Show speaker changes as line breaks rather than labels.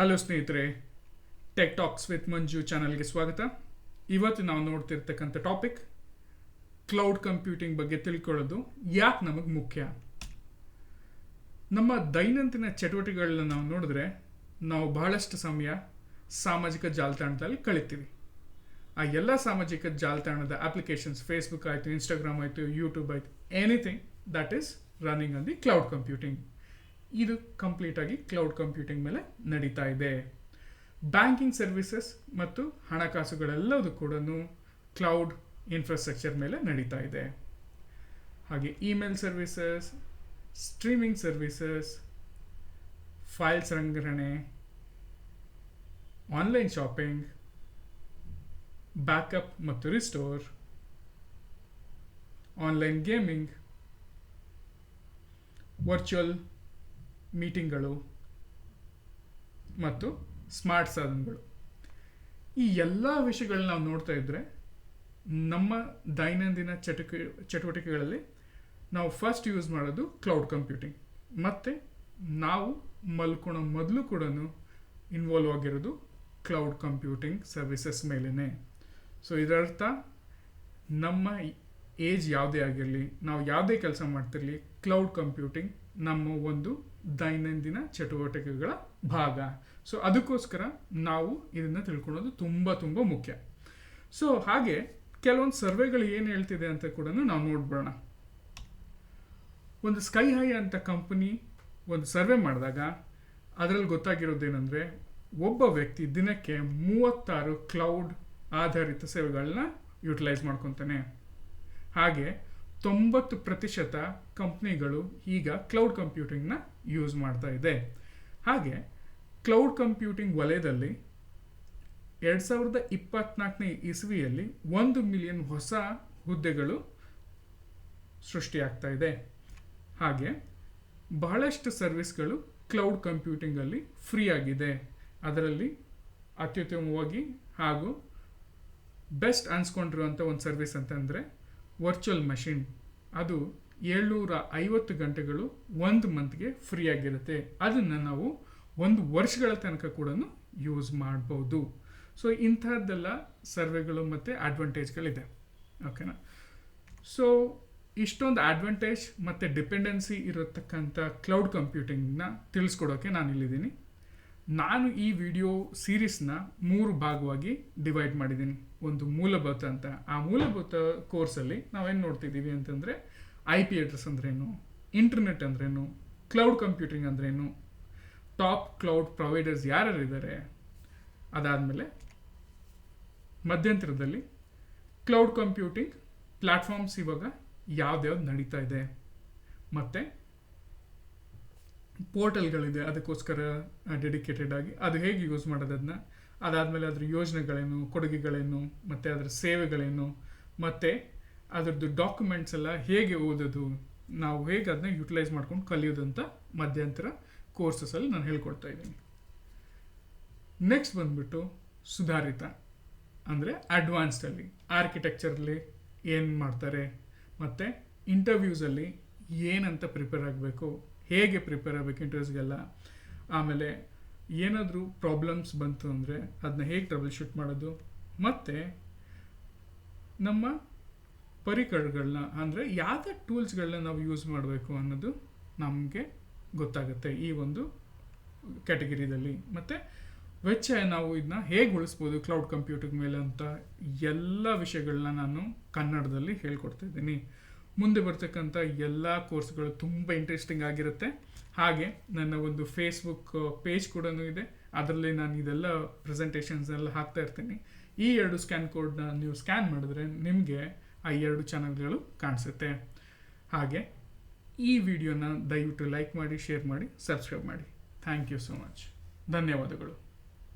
Hello ಸ್ನೇಹಿತರೆ tech talks with ಮಂಜು ಚಾನಲ್ಗೆ ಸ್ವಾಗತ. ಇವತ್ತು ನಾವು ನೋಡ್ತಿರ್ತಕ್ಕಂಥ ಟಾಪಿಕ್ ಕ್ಲೌಡ್ ಕಂಪ್ಯೂಟಿಂಗ್ ಬಗ್ಗೆ ತಿಳ್ಕೊಳ್ಳೋದು. ಯಾಕೆ ನಮಗೆ ಮುಖ್ಯ? ನಮ್ಮ ದೈನಂದಿನ ಚಟುವಟಿಕೆಗಳನ್ನ ನಾವು ನೋಡಿದ್ರೆ, ನಾವು ಬಹಳಷ್ಟು ಸಮಯ ಸಾಮಾಜಿಕ ಜಾಲತಾಣದಲ್ಲಿ ಕಳಿತೀವಿ. ಆ ಎಲ್ಲ ಸಾಮಾಜಿಕ ಜಾಲತಾಣದ ಅಪ್ಲಿಕೇಶನ್ಸ್ ಫೇಸ್ಬುಕ್ ಆಯಿತು ಇನ್ಸ್ಟಾಗ್ರಾಮ್ ಆಯಿತು ಯೂಟ್ಯೂಬ್ ಆಯಿತು anything that is running on the cloud computing ಇದು ಕಂಪ್ಲೀಟಾಗಿ ಕ್ಲೌಡ್ ಕಂಪ್ಯೂಟಿಂಗ್ ಮೇಲೆ ನಡೀತಾ ಇದೆ. ಬ್ಯಾಂಕಿಂಗ್ ಸರ್ವಿಸಸ್ ಮತ್ತು ಹಣಕಾಸುಗಳೆಲ್ಲದೂ ಕೂಡ ಕ್ಲೌಡ್ ಇನ್ಫ್ರಾಸ್ಟ್ರಕ್ಚರ್ ಮೇಲೆ ನಡೀತಾ ಇದೆ. ಹಾಗೆ email services streaming services file ಸಂಗ್ರಹಣೆ ಆನ್ಲೈನ್ ಶಾಪಿಂಗ್ ಬ್ಯಾಕಪ್ ಮತ್ತು ರಿಸ್ಟೋರ್ ಆನ್ಲೈನ್ ಗೇಮಿಂಗ್ ವರ್ಚುವಲ್ ಮೀಟಿಂಗ್ಗಳು ಮತ್ತು ಸ್ಮಾರ್ಟ್ ಸಾಧನಗಳು. ಈ ಎಲ್ಲ ವಿಷಯಗಳನ್ನ ನಾವು ನೋಡ್ತಾ ಇದ್ದರೆ ನಮ್ಮ ದೈನಂದಿನ ಚಟುಕ, ಚಟುವಟಿಕೆಗಳಲ್ಲಿ ನಾವು ಫಸ್ಟ್ ಯೂಸ್ ಮಾಡೋದು ಕ್ಲೌಡ್ ಕಂಪ್ಯೂಟಿಂಗ್ ಮತ್ತು ನಾವು ಮಲ್ಕೊಳೋ ಮೊದಲು ಕೂಡ ಇನ್ವಾಲ್ವ್ ಆಗಿರೋದು ಕ್ಲೌಡ್ ಕಂಪ್ಯೂಟಿಂಗ್ ಸರ್ವಿಸಸ್ ಮೇಲೇ ಸೊ ಇದರರ್ಥ ನಮ್ಮ ಏಜ್ ಯಾವುದೇ ಆಗಿರಲಿ, ನಾವು ಯಾವುದೇ ಕೆಲಸ ಮಾಡ್ತಿರಲಿ ಕ್ಲೌಡ್ ಕಂಪ್ಯೂಟಿಂಗ್ ನಮ್ಮ ಒಂದು ದೈನಂದಿನ ಚಟುವಟಿಕೆಗಳ ಭಾಗ. ಸೊ ಅದಕ್ಕೋಸ್ಕರ ನಾವು ಇದನ್ನು ತಿಳ್ಕೊಳೋದು ತುಂಬ ತುಂಬ ಮುಖ್ಯ. ಸೊ ಹಾಗೆ ಕೆಲವೊಂದು ಸರ್ವೆಗಳು ಏನು ಹೇಳ್ತಿದೆ ಅಂತ ಕೂಡ ನಾವು ನೋಡ್ಬಿಡೋಣ. ಒಂದು ಸ್ಕೈ ಹೈ ಅಂತ ಕಂಪನಿ ಒಂದು ಸರ್ವೆ ಮಾಡಿದಾಗ ಅದರಲ್ಲಿ ಗೊತ್ತಾಗಿರೋದೇನೆಂದರೆ ಒಬ್ಬ ವ್ಯಕ್ತಿ ದಿನಕ್ಕೆ ಮೂವತ್ತಾರು ಕ್ಲೌಡ್ ಆಧಾರಿತ ಸೇವೆಗಳನ್ನ ಯುಟಿಲೈಸ್ ಮಾಡ್ಕೊತಾನೆ. ಹಾಗೆ ತೊಂಬತ್ತು ಪ್ರತಿಶತ ಕಂಪ್ನಿಗಳು ಈಗ ಕ್ಲೌಡ್ ಕಂಪ್ಯೂಟಿಂಗ್ನ ಯೂಸ್ ಮಾಡ್ತಾ ಇದೆ. ಹಾಗೆ ಕ್ಲೌಡ್ ಕಂಪ್ಯೂಟಿಂಗ್ ವಲಯದಲ್ಲಿ ಎರಡು ಸಾವಿರದ ಇಪ್ಪತ್ನಾಲ್ಕನೇ ಇಸ್ವಿಯಲ್ಲಿ ಒಂದು ಮಿಲಿಯನ್ ಹೊಸ ಹುದ್ದೆಗಳು ಸೃಷ್ಟಿಯಾಗ್ತಾ ಇದೆ. ಹಾಗೆ ಬಹಳಷ್ಟು ಸರ್ವಿಸ್ಗಳು ಕ್ಲೌಡ್ ಕಂಪ್ಯೂಟಿಂಗಲ್ಲಿ ಫ್ರೀ ಆಗಿದೆ. ಅದರಲ್ಲಿ ಅತ್ಯುತ್ತಮವಾಗಿ ಹಾಗೂ ಬೆಸ್ಟ್ ಅನ್ಸ್ಕೊಂಡಿರುವಂಥ ಒಂದು ಸರ್ವಿಸ್ ಅಂತಂದರೆ ವರ್ಚುವಲ್ ಮಷಿನ್. ಅದು ಏಳ್ನೂರ ಐವತ್ತು ಗಂಟೆಗಳು ಒಂದು ಮಂತ್ಗೆ ಫ್ರೀ ಆಗಿರುತ್ತೆ. ಅದನ್ನು ನಾವು ಒಂದು ವರ್ಷಗಳ ತನಕ ಕೂಡ ಯೂಸ್ ಮಾಡ್ಬೋದು. ಸೊ ಇಂಥದ್ದೆಲ್ಲ ಸರ್ವೆಗಳು ಮತ್ತು ಅಡ್ವಾಂಟೇಜ್ಗಳಿದೆ. ಓಕೆನಾ? ಸೊ, ಇಷ್ಟೊಂದು ಅಡ್ವಾಂಟೇಜ್ ಮತ್ತು ಡಿಪೆಂಡೆನ್ಸಿ ಇರತಕ್ಕಂಥ ಕ್ಲೌಡ್ ಕಂಪ್ಯೂಟಿಂಗ್ನ ತಿಳಿಸ್ಕೊಡೋಕ್ಕೆ ನಾನು ಇಲ್ಲಿದ್ದೀನಿ ನಾನು ಈ ವಿಡಿಯೋ ಸೀರೀಸ್ನ ಮೂರು ಭಾಗವಾಗಿ ಡಿವೈಡ್ ಮಾಡಿದ್ದೀನಿ. ಒಂದು ಮೂಲಭೂತ ಅಂತ. ಆ ಮೂಲಭೂತ ಕೋರ್ಸಲ್ಲಿ ನಾವೇನು ನೋಡ್ತಿದ್ದೀವಿ ಅಂತಂದರೆ ಐ ಪಿ ಅಡ್ರೆಸ್ ಅಂದ್ರೇನು ಇಂಟರ್ನೆಟ್ ಅಂದ್ರೇನು ಕ್ಲೌಡ್ ಕಂಪ್ಯೂಟಿಂಗ್ ಅಂದ್ರೇನು ಟಾಪ್ ಕ್ಲೌಡ್ ಪ್ರೊವೈಡರ್ಸ್ ಯಾರ್ಯಾರಿದ್ದಾರೆ, ಅದಾದಮೇಲೆ ಮಧ್ಯಂತರದಲ್ಲಿ ಕ್ಲೌಡ್ ಕಂಪ್ಯೂಟಿಂಗ್ ಪ್ಲ್ಯಾಟ್ಫಾರ್ಮ್ಸ್ ಇವಾಗ ಯಾವ್ದ್ಯಾವ್ದು ನಡೀತಾ ಇದೆ. ಮತ್ತು ಪೋರ್ಟಲ್ಗಳಿದೆ, ಅದಕ್ಕೋಸ್ಕರ ಡೆಡಿಕೇಟೆಡ್ ಆಗಿ ಅದು ಹೇಗೆ ಯೂಸ್ ಮಾಡೋದನ್ನ ಅದಾದಮೇಲೆ ಅದ್ರ ಯೋಜನೆಗಳೇನು, ಕೊಡುಗೆಗಳೇನು, ಮತ್ತು ಅದರ ಸೇವೆಗಳೇನು, ಮತ್ತು ಅದರದ್ದು ಡಾಕ್ಯುಮೆಂಟ್ಸ್ ಎಲ್ಲ ಹೇಗೆ ಓದೋದು, ನಾವು ಹೇಗೆ ಅದನ್ನ ಯುಟಿಲೈಸ್ ಮಾಡ್ಕೊಂಡು ಕಲಿಯೋದು ಅಂತ ಮಧ್ಯಂತರ ಕೋರ್ಸಸಲ್ಲಿ ನಾನು ಹೇಳ್ಕೊಡ್ತಾ ಇದ್ದೀನಿ. ನೆಕ್ಸ್ಟ್ ಬಂದ್ಬಿಟ್ಟು ಸುಧಾರಿತ, ಅಂದರೆ ಅಡ್ವಾನ್ಸ್ಡಲ್ಲಿ ಆರ್ಕಿಟೆಕ್ಚರಲ್ಲಿ ಏನು ಮಾಡ್ತಾರೆ, ಮತ್ತು ಇಂಟರ್ವ್ಯೂಸಲ್ಲಿ ಏನಂತ ಪ್ರಿಪೇರ್ ಆಗಬೇಕು? ಹೇಗೆ ಪ್ರಿಪೇರ್ ಆಗಬೇಕು ಇಂಟರ್ವ್ಯೂಸ್ಗೆಲ್ಲ ಆಮೇಲೆ ಏನಾದರೂ ಪ್ರಾಬ್ಲಮ್ಸ್ ಬಂತು ಅಂದರೆ ಅದನ್ನ ಹೇಗೆ ಟ್ರಬಲ್ ಶೂಟ್ ಮಾಡೋದು? ಮತ್ತು ನಮ್ಮ ಪರಿಕರಗಳನ್ನ ಅಂದರೆ ಯಾವ ಟೂಲ್ಸ್ಗಳನ್ನ ನಾವು ಯೂಸ್ ಮಾಡಬೇಕು ಅನ್ನೋದು ನಮಗೆ ಗೊತ್ತಾಗುತ್ತೆ ಈ ಒಂದು ಕ್ಯಾಟಗರಿದಲ್ಲಿ ಮತ್ತು ವೆಚ್ಚ ನಾವು ಇದನ್ನ ಹೇಗೆ ಉಳಿಸ್ಬೋದು ಕ್ಲೌಡ್ ಕಂಪ್ಯೂಟಿಂಗ್ ಮೇಲೆ ಅಂತ ಎಲ್ಲ ವಿಷಯಗಳನ್ನ ನಾನು ಕನ್ನಡದಲ್ಲಿ ಹೇಳ್ಕೊಡ್ತಾ ಇದ್ದೀನಿ. ಮುಂದೆ ಬರ್ತಕ್ಕಂಥ ಎಲ್ಲ ಕೋರ್ಸ್ಗಳು ತುಂಬ ಇಂಟ್ರೆಸ್ಟಿಂಗ್ ಆಗಿರುತ್ತೆ. ಹಾಗೆ ನನ್ನ ಒಂದು ಫೇಸ್ಬುಕ್ ಪೇಜ್ ಕೂಡ ಇದೆ. ಅದರಲ್ಲಿ ನಾನು ಇದೆಲ್ಲ ಪ್ರೆಸೆಂಟೇಷನ್ಸ್ ಎಲ್ಲ ಹಾಕ್ತಾ ಇರ್ತೀನಿ. ಈ ಎರಡು ಸ್ಕ್ಯಾನ್ ಕೋಡ್ನ ನೀವು ಸ್ಕ್ಯಾನ್ ಮಾಡಿದ್ರೆ ನಿಮಗೆ ಆ ಎರಡು ಚಾನಲ್ಗಳು ಕಾಣಿಸುತ್ತೆ. ಹಾಗೆ ಈ ವಿಡಿಯೋನ ದಯವಿಟ್ಟು ಲೈಕ್ ಮಾಡಿ ಶೇರ್ ಮಾಡಿ ಸಬ್ಸ್ಕ್ರೈಬ್ ಮಾಡಿ. ಥ್ಯಾಂಕ್ ಯು ಸೋ ಮಚ್ ಧನ್ಯವಾದಗಳು.